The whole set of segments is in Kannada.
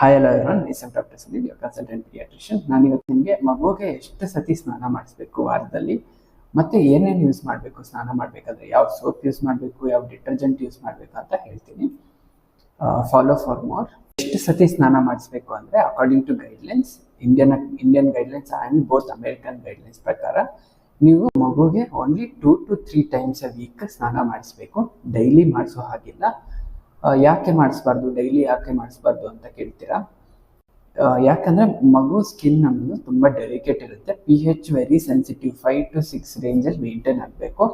ಹಾಯ್ ಎಲ್ಲ ಇವನ್ ಇಸಮ್ ಡಾಕ್ಟರ್ ಯುವರ್ ಕನ್ಸಲ್ಟೆಂಟ್ ಪಿಯಾಟ್ರಿಷಿಯನ್ ನಾನು ಇವತ್ತು ನಿಮಗೆ ಮಗುಗೆ ಎಷ್ಟು ಸತಿ ಸ್ನಾನ ಮಾಡಿಸ್ಬೇಕು ವಾರದಲ್ಲಿ? ಮತ್ತೆ ಏನೇನು ಯೂಸ್ ಮಾಡಬೇಕು, ಸ್ನಾನ ಮಾಡಬೇಕಾದ್ರೆ? ಯಾವ ಸೋಪ್ ಯೂಸ್ ಮಾಡಬೇಕು? ಯಾವ ಡಿಟರ್ಜೆಂಟ್ ಯೂಸ್ ಮಾಡಬೇಕು ಅಂತ ಹೇಳ್ತೀನಿ. ಫಾಲೋ ಫಾರ್ ಮೋರ್ ಎಷ್ಟು ಸತಿ ಸ್ನಾನ ಮಾಡಿಸ್ಬೇಕು ಅಂದರೆ according to guidelines Indian Indian guidelines and both American guidelines ಪ್ರಕಾರ, ನೀವು ಮಗುಗೆ only two to three times a week ಸ್ನಾನ ಮಾಡಿಸ್ಬೇಕು. ಡೈಲಿ ಮಾಡಿಸೋ ಹಾಗಿಲ್ಲ. ಯಾಕೆ ಮಾಡಿಸ್ಬಾರ್ದು? ಡೈಲಿ ಯಾಕೆ ಮಾಡಿಸ್ಬಾರ್ದು ಅಂತ ಕೇಳ್ತೀರಾ? ಯಾಕಂದ್ರೆ ಮಗು ಸ್ಕಿನ್ ಅನ್ನೋದು ತುಂಬಾ ಡೆಲಿಕೇಟ್ ಇರುತ್ತೆ. P H very sensitive five to six ರೇಂಜಲ್ಲಿ ಮೇಂಟೈನ್ ಆಗಬೇಕು.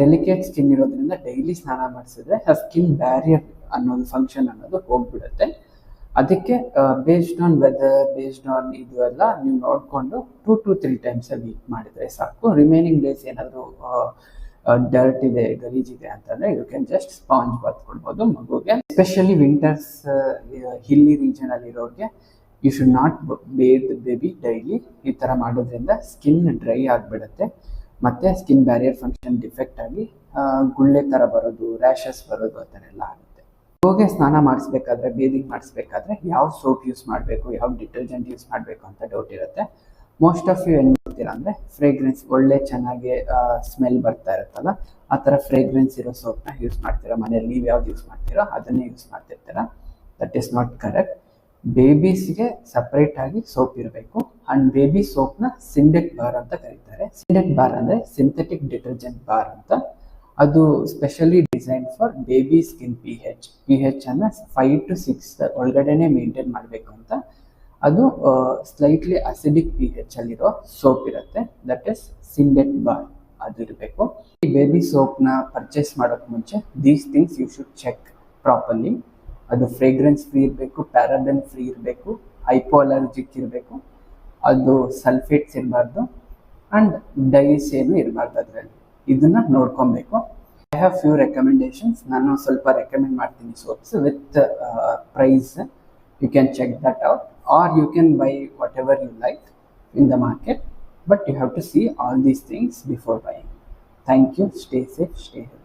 ಡೆಲಿಕೇಟ್ ಸ್ಕಿನ್ ಇರೋದ್ರಿಂದ ಡೈಲಿ ಸ್ನಾನ ಮಾಡಿಸಿದ್ರೆ ಆ ಸ್ಕಿನ್ ಬ್ಯಾರಿಯರ್ ಅನ್ನೋದು ಫಂಕ್ಷನ್ ಅನ್ನೋದು ಹೋಗ್ಬಿಡುತ್ತೆ. ಅದಕ್ಕೆ based on weather based on ಇದು ಎಲ್ಲ ನೀವು ನೋಡಿಕೊಂಡು two to three times week ಮಾಡಿದರೆ ಸಾಕು. ರಿಮೈನಿಂಗ್ ಡೇಸ್ ಏನಾದರೂ ಡರ್ಟ್ ಇದೆ ಗಲೀಜಿದೆ ಅಂತಂದ್ರೆ you can just sponge bath ಕೊಡ್ಬೋದು ಮಗುಗೆ ಎಸ್ಪೆಷಲಿ ವಿಂಟರ್ಸ್ ಹಿಲ್ಲಿ ರೀಜನ್ ಅಲ್ಲಿ ಇರೋರಿಗೆ you should not bathe baby daily ಈ ಥರ ಮಾಡೋದ್ರಿಂದ ಸ್ಕಿನ್ ಡ್ರೈ ಆಗಿಬಿಡುತ್ತೆ. ಮತ್ತೆ ಸ್ಕಿನ್ ಬ್ಯಾರಿಯರ್ ಫಂಕ್ಷನ್ ಡಿಫೆಕ್ಟ್ ಆಗಿ ಗುಳ್ಳೆ ಥರ ಬರೋದು ರ್ಯಾಷಸ್ ಬರೋದು ಆ ಥರ ಎಲ್ಲ ಆಗುತ್ತೆ. ಹೋಗಿ ಸ್ನಾನ ಮಾಡಿಸ್ಬೇಕಾದ್ರೆ ಬೇದಿಂಗ್ ಮಾಡಿಸ್ಬೇಕಾದ್ರೆ ಯಾವ ಸೋಪ್ ಯೂಸ್ ಮಾಡಬೇಕು, ಯಾವ ಡಿಟರ್ಜೆಂಟ್ ಯೂಸ್ ಮಾಡಬೇಕು ಅಂತ ಡೌಟ್ ಇರುತ್ತೆ. ಮೋಸ್ಟ್ ಆಫ್ ಯು ಏನು ಮಾಡ್ತೀರಾ ಅಂದರೆ ಫ್ರೇಗ್ರೆನ್ಸ್ ಒಳ್ಳೆ ಚೆನ್ನಾಗಿ ಸ್ಮೆಲ್ ಬರ್ತಾ ಇರುತ್ತಲ್ಲ, ಆ ಥರ ಫ್ರೇಗ್ರೆನ್ಸ್ ಇರೋ ಸೋಪ್ನ ಯೂಸ್ ಮಾಡ್ತೀರಾ? ಮನೇಲಿ ನೀವು ಯಾವ್ದು ಯೂಸ್ ಮಾಡ್ತೀರೋ ಅದನ್ನೇ ಯೂಸ್ ಮಾಡ್ತಿರ್ತೀರ? ದಟ್ ಈಸ್ ನಾಟ್ ಕರೆಕ್ಟ್ ಬೇಬೀಸ್ಗೆ ಸಪ್ರೇಟ್ ಆಗಿ ಸೋಪ್ ಇರಬೇಕು. ಅಂಡ್ ಬೇಬಿ ಸೋಪ್ನ ಸಿಂಡೆಟ್ ಬಾರ್ ಅಂತ ಕರೀತಾರೆ. ಸಿಂಡೆಟ್ ಬಾರ್ ಅಂದರೆ ಸಿಂಥೆಟಿಕ್ ಡಿಟರ್ಜೆಂಟ್ ಬಾರ್ ಅಂತ. ಅದು specially design for baby skin P H P H ಅನ್ನ ಫೈವ್ ಟು ಸಿಕ್ಸ್ ಒಳಗಡೆನೆ ಮೇಂಟೈನ್ ಮಾಡಬೇಕು ಅಂತ ಅದು ಸ್ಲೈಟ್ಲಿ ಅಸಿಡಿಕ್ ಪಿ ಎಚ್ ಅಲ್ಲಿರೋ ಸೋಪ್ ಇರುತ್ತೆ. ದಟ್ ಇಸ್ ಸಿಂಡೆಟ್ ಬಾರ್ ಅದು ಇರಬೇಕು. ಈ ಬೇಬಿ ಸೋಪ್ನ ಪರ್ಚೇಸ್ ಮಾಡೋಕೆ ಮುಂಚೆ these things you should check properly ಅದು ಫ್ರೇಗ್ರೆನ್ಸ್ ಫ್ರೀ ಇರಬೇಕು ಪ್ಯಾರಾಬೆನ್ ಫ್ರೀ ಇರಬೇಕು ಹೈಪೋ ಅಲರ್ಜಿಕ್ ಇರಬೇಕು. ಅದು ಸಲ್ಫೇಟ್ಸ್ ಇರಬಾರ್ದು ಆ್ಯಂಡ್ ಡೈಸ್ ಏನು ಇರಬಾರ್ದು ಅದರಲ್ಲಿ. ಇದನ್ನ ನೋಡ್ಕೊಬೇಕು. ಐ ಹ್ಯಾವ್ ಫ್ಯೂ ರೆಕಮೆಂಡೇಶನ್ಸ್ ನಾನು ಸ್ವಲ್ಪ ರೆಕಮೆಂಡ್ ಮಾಡ್ತೀನಿ soaps with price you can check that out or you can buy whatever you like in the market but you have to see all these things before buying. Thank you. Stay safe stay healthy.